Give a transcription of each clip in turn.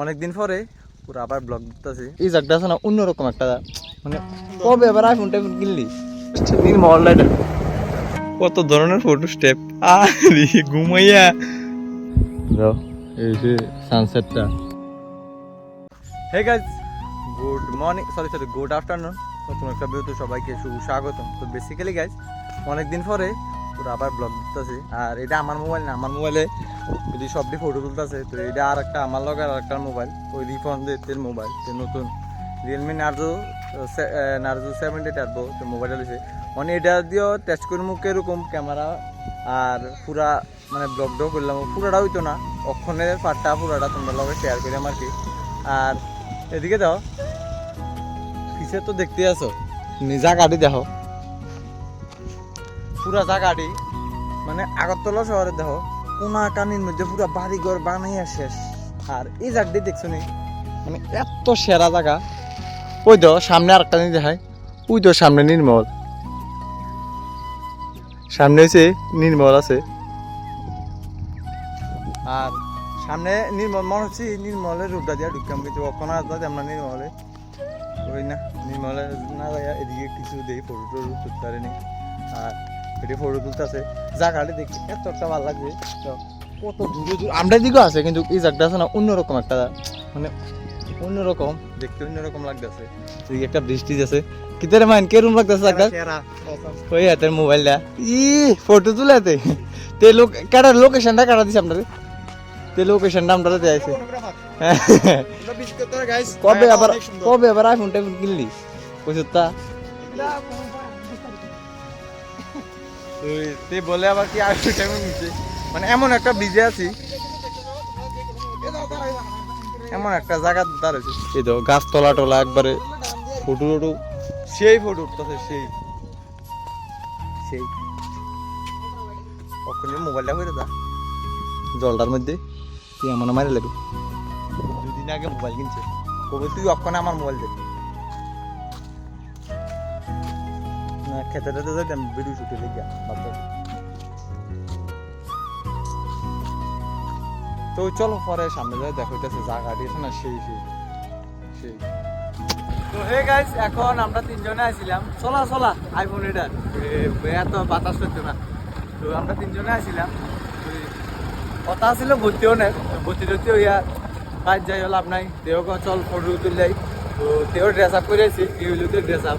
অনেকদিন পরে পুরো আবার ব্লগ দিতেছি। এই জায়গাটা আছে না অন্যরকম একটা মানে কবে আবার আইফোন টাইফোন কিনলি? নির্মল এটা। কত ধরনের ফটো স্টেপ আরে ঘুমাইয়া। দাও এই যে সানসেটটা hey guys good morning sorry sorry good afternoon নতুন একটা ভিডিওতে সবাইকে সুস্বাগতম তো বেসিক্যালি গাইজ অনেকদিন পরে আবার ব্লগ দিতেছি। আর এটা আমার মোবাইল না, আমার মোবাইলে যদি সবটি ফটো তুলতেছে, তো এটা আর একটা আমার লগে আর একটা মোবাইল ওই রিফোন দিয়ে মোবাইল তো নতুন Realme Narzo Narzo seventy turbo তো মোবাইল হয়েছে মানে এটা দিয়েও টেস্ট করে মুখ এরকম ক্যামেরা আর পুরা মানে ব্লগ ডগ করলাম, পুরাটা হইতো না, অক্ষণের পার্টটা পুরাটা তোমরা লগে শেয়ার করিলাম আর কি আর এদিকে দাও পিছে তো দেখতে আছো, নিজা গাড়ি দেখো। পুরা জায়গাটি মানে আগরতলা শহরে দেখো কোনা কানির মধ্যে পুরা বাড়ি ঘর বানাইয়া শেষ। আর এই জায়গাটি দেখছ নি? মানে এত সেরা জায়গা। ওই তো সামনে আরেকটা নিয়ে দেখায় ওই তো সামনে নির্মল। সামনে হচ্ছে নির্মল আছে। আর সামনে নির্মল, মনে হচ্ছে নির্মলের রূপটা দিয়া ঢুকাম কিন্তু কখনো আসতে আমরা নির্মলে ওই না। নির্মলে না এদিকে কিছু দেই ফটো টটো তুলতে আর এটি ফটো তুলতেছে। জায়গাটা দেখি এত একটা ভালো লাগছে। কত দূরে দূর আমরা দিকেও আছে কিন্তু এই জায়গাটা আছে না অন্যরকম একটা মানে অন্যরকম। দেখতে অন্যরকম লাগতেছে। এদিকে একটা বৃষ্টি আছে। কিতারে মাইন কে রুম লাগতেছে জায়গা ওই হাতের মোবাইলটা। ই ফটো তুলাতে তে লোক কাটা লোকেশনটা কাটা দিছে আপনাদের তে লোকেশনটা আমরা দেয়াইছে কবে আবার কবে আবার আইফোন টাইফোন কিনলি? কইছত তা ওই তে বলে আবার কি আইফোন টাইফোন নিছে মানে এমন একটা বিজে আছি। এমন একটা জায়গা দাঁড়াইছে এই তো গাছ তলা টলা একবারে ফটো টটো। সেই ফটো উঠতেছে সেই। সেই। কখনই মোবাইলটা হয়ে দা। জলটার মধ্যে তুই এমন মারি লাগবে। দুদিন আগে মোবাইল কিনছে। কবে তুই অক্ষণে আমার মোবাইল দে। খেতে ভিডিও শুটে ভাবতো তো চলো পরে সামনে যাই, দেখো এটা জায়গাটি না, সেই সেই সেই। তো হে গাইস এখন আমরা তিনজনে আছিলাম চলা চলা আইফোন এটার এত বাতাস করতো না। তো আমরা তিনজনে আছিলাম কথা ছিল ভর্তি অনেক ভর্তি টর্তি হইয়া কাজ যাই লাভ নাই। তেও চল ফটো তুললাই। তো তেও ড্রেস আপ করে আছি কি ড্রেস আপ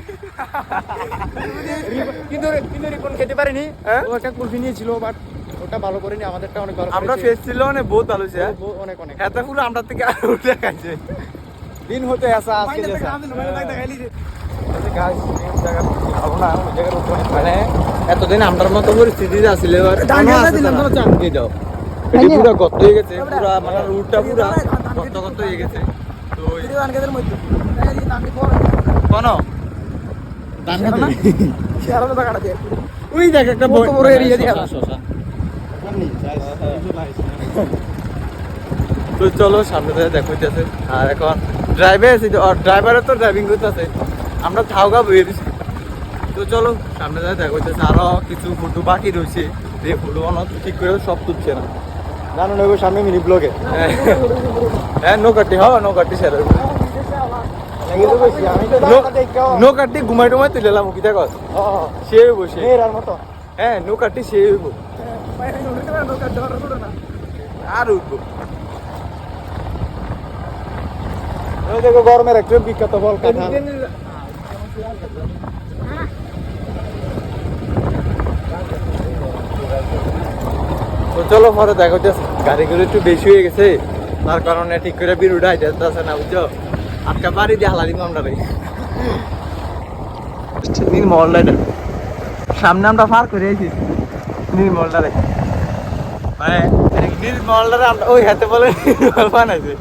কিন্তু কিন্তু রিপন খেতে পারিনি হ্যাঁ? ও একটা কুলফি নিয়েছিল বাট ওটা ভালো করেনি আমাদেরটা অনেক ভালো আমরা ফেস ছিল অনেক বহুত ভালো হয়েছে ও, ও, অনেক অনেক এটা আমরা থেকে আর উঠে খাইছে দিন হতে আসা আজকে যেসা। গাছ, জায়গা ভালো না, ওই জায়গার উপরে মানে এতদিন আমরার মতো পরিস্থিতি আসলে এবার দাও। এটি পুরো গর্ত হয়ে গেছে পুরা মানে রুটটা পুরা গর্ত গর্ত হয়ে গেছে তো ওই- কোনো ওই দেখ একটা বড় বড় এরিয়া দিয়ে শশা, শশা। তো চলো সামনে থেকে দেখো আর এখন ড্রাইভে আছি তো তো ড্রাইভিং করতেছে আমরা বইয়ে দিছি। তো চলো সামনে থেকে দেখো আরও কিছু ফটো বাকি রয়েছে। ফটো ঠিক করে সব তুলছে না। জানো না সামনে মিনি ব্লগে হ্যাঁ নো কাটি নৌকাটি নো কাটি স্যার আমি তো নো কাটি, ঘুমাই টুমাই তুলে এলাম কি দেখো সে বসে মেয়েরার হ্যাঁ নো কাটি সে আর উঠবো দেখো, গরমের একটা বিখ্যাত বল চলো, পরে দেখো গাড়িগুলো একটু বেশি হয়ে গেছে। তার কারণে ঠিক করে বিরুটা আইতেছে না, বুঝছ? আটকা বাড়ি দিয়ে হালা দিব আমরা রে নির্মলটা এটা সামনে আমরা পার করে আইছি নির্মলটা রে মানে নির্মলটা রে আমরা ওই হাতে বলে নির্মল বানাইছে।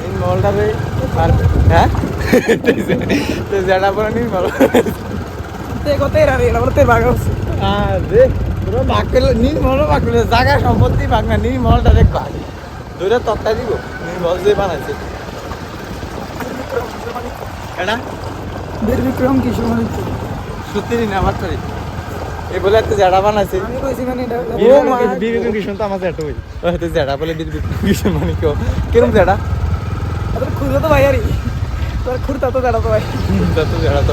নির্মলটা রে পার হ্যাঁ? তো যেটা পরে নির্মল নির্মল জায়গা সম্পত্তি ভাগ না নির্মলটা দেখ ভাগ। দুইটা তত্তা দিব। নির্মল যে বানাইছে। এটা বীর বিক্রম কিশোর মানে সত্যি না আমার এই বলে একটা জাডা বানাইছে আমি কইছি মানে এটা তো আমার হই তো জাডা বলে বিবেক কৃষ্ণ মানে কেউ কিরম জাডা তোর খুঁজো তো ভাই আরে তোর খুঁড়তা তো তো ভাই তা তো জাডা তো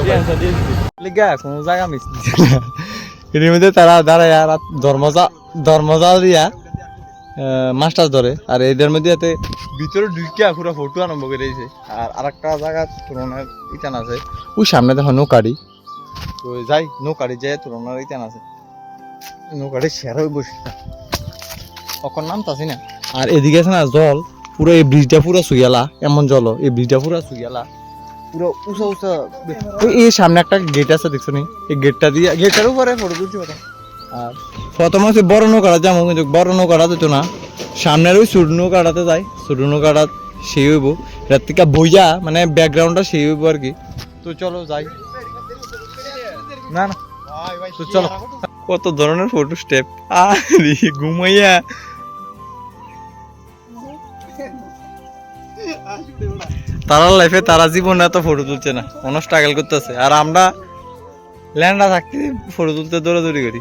লিগা কোন জায়গা মিস এর মধ্যে তারা দাঁড়ায় আর ধর্মজা ধর্মজাল দিয়া মাস্টার ধরে। আর এদের মধ্যে এতে ভিতরে ঢুকিয়া পুরো ফটো আরম্ভ করে দিয়েছে। আর আরেকটা জায়গা তুলনার ইটান আছে। ওই সামনে দেখো নৌকাড়ি। তো যাই, নৌকাড়ি যায়, তুলনার ইটান আছে। নৌকাড়ি হয়ে বসে। অকর নাম তো না। আর এদিকে আছে না জল। পুরো এই ব্রিজটা পুরো সুইয়ালা। এমন জল, এই ব্রিজটা পুরো সুইয়ালা। পুরো উঁচা উঁচা। এই সামনে একটা গেট আছে, দেখছ নি? এই গেটটা দিয়ে গেটের উপরে ফটো তুলছি কথা। প্রথম হচ্ছে বড় নৌকাটা যেমন কিন্তু বড় নৌকাটা যেত না, সামনের ওই ছোট নৌকাটাতে যায় ছোট নৌকাটা সেই হইব, এটার থেকে বইয়া মানে ব্যাকগ্রাউন্ডটা সেই হইব আর কি। তো চলো যাই। না না, তো চলো। কত ধরনের ফটো স্টেপ আরে, ঘুমাইয়া। তারা লাইফে তারা জীবনে এত ফটো তুলছে না কোনো স্ট্রাগল করতেছে। আর আমরা ল্যান্ডা থাকতে ফটো তুলতে দৌড়াদৌড়ি করি।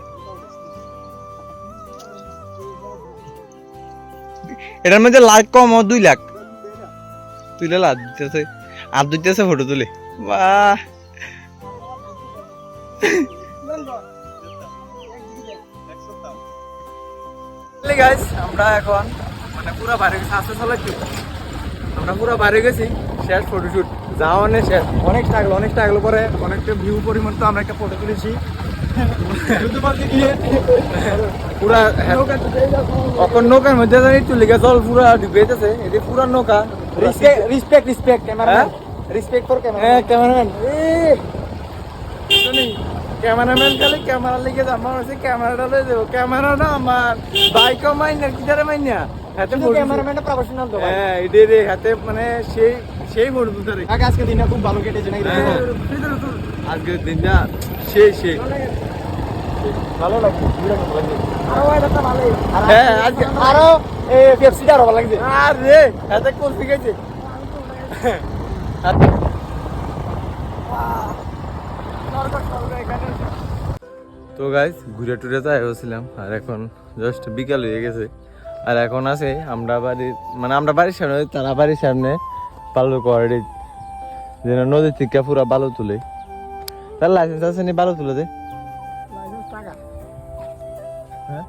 এটার মধ্যে লাইক কম দুই লাখ। তুইলে লাভ দিতেছে, আর দিতেছে ফটো তুলে। বাহ। গাইস আমরা এখন মানে পুরো বাইরে গেছি, আস্তে চালাচ্ছি আমরা পুরো বাইরে গেছি, শেষ ফটোশুট যাওয়া মানে শেষ। অনেক স্ট্রাগল অনেক স্ট্রাগল পরে অনেকটা ভিউ পরিমাণ তো আমরা একটা ফটো তুলেছি। পুরা অখন নৌকার মধ্যে চলে গেছে জল পুরা ডুবে যেতেছে এই যে পুরা নৌকা। রিসপেক্ট রিসপেক্ট ক্যামেরাম্যান হ্যাঁ? রিসপেক্ট ফর হ্যাঁ ক্যামেরাম্যান ক্যামেরাম্যান ক্যামেরাম্যান খালি ক্যামেরা লিখে আমার হচ্ছে ক্যামেরাটা লয়ে যাব। ক্যামেরাটা আমার। বাইকও মাইনা কিদারে মাইনা? হাতে ক্যামেরাম্যানটা প্রফেশনাল হ্যাঁ এডে হাতে মানে সেই সেই ফটো তুলতে আজকে দিনটা খুব ভালো কেটেছে নাকি? হ্যাঁ, আজকের দিনটা সেই সেই ভালো লাগছে হ্যাঁ, আজকে- আরও পেপসিটা আরও ভালো লাগছে। আরে হাতে কলসি গেছে তো গাইজ ঘুরে টুরে যাই হয়েছিলাম আর এখন জাস্ট বিকাল হয়ে গেছে। আর এখন আছে আমরা বাড়ির মানে আমরা বাড়ির সামনে তারা বাড়ির সামনে বালু কোয়ারি যেন নদীর থেকে পুরা বালু তুলে। তার লাইসেন্স আছে নি বালু তুলে দে। টাকা? হ্যাঁ?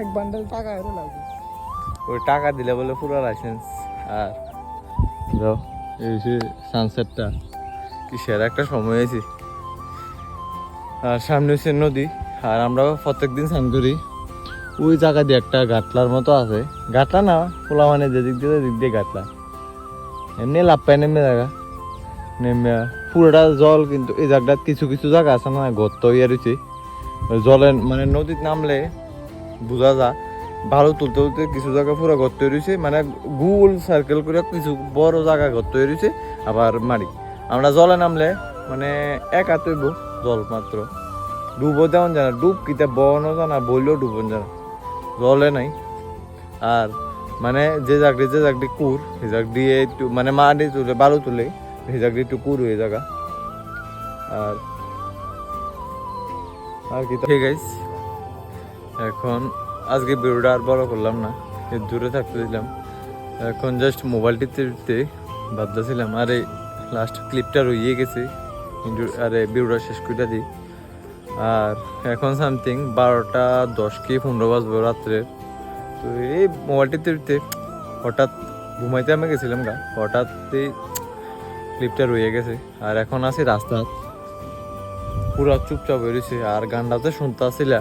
এক বান্ডেল টাকা এর লাইসেন্স ওই টাকা দিলে বলে পুরো লাইসেন্স আর যাও এই যে সানসেটটা কি সেরা একটা সময় আছে আর সামনে হচ্ছে নদী। আর আমরা প্রত্যেক দিন স্নান করি। ওই জায়গা দিয়ে একটা গাটলার মতো আছে। গাটলা না পোলা মানে যেদিক দিয়ে দিক দিয়ে গাটলা এমনি লাভ পায় নেমে জায়গা। নেমে পুরোটা জল কিন্তু এই জায়গাটা কিছু কিছু জায়গা আছে না, গর্ত ইয়ে রয়েছে। জলের মানে নদীর নামলে বোঝা যা ভালো তুলতে তুলতে কিছু জায়গা পুরো গর্ত রয়েছে মানে গোল সার্কেল করে কিছু বড় জায়গা গর্ত রয়েছে, আবার মারি আমরা জলে নামলে মানে এক হাত জল মাত্র। ডুবো যেমন জানা ডুব কিতা বনও জানা বললেও ডুবন জানা জলে নাই। আর মানে যে জাগড়ি যে জাগড়ি কুর সেই জাগড়ি একটু মানে মাটি তুলে, বালু তুলে সেই জাগড়ি একটু কুর হয়ে জায়গা আর আর কি ঠিক আছে এখন আজকে ভিডিওটা আর বড় করলাম না দূরে থাকতে দিলাম। এখন জাস্ট মোবাইলটি টিপতে বাদলাছিলাম আরে লাস্ট ক্লিপটা রইয়ে গেছে, কিন্তু আরে ভিডিওটা শেষ করে দিই। আর এখন সামথিং বারোটা দশ কি পনেরো বাজবো রাত্রে তো এই মোবাইলটিতে হঠাৎ ঘুমাইতে আমি গেছিলাম গা হঠাৎই ক্লিপটা রয়ে গেছে। আর এখন আছি রাস্তা পুরা চুপচাপ হয়ে রয়েছে, আর গানটাতে শুনতে আসছিলা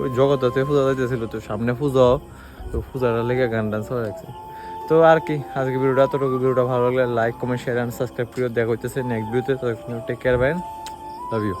ওই জগতে পূজা যাইতেছিল তো, সামনে পুজো, তো পূজাটা লেগে গান ডান্স হয়ে যাচ্ছে তো আর কি, আজকে ভিডিওটা এতটুকু, ভিডিওটা ভালো লাগলে like comment share and subscribe করে দেখা হইতেছে। নেক্সট ভিডিওতে টেক কেয়ার বাইন লাভ ইউ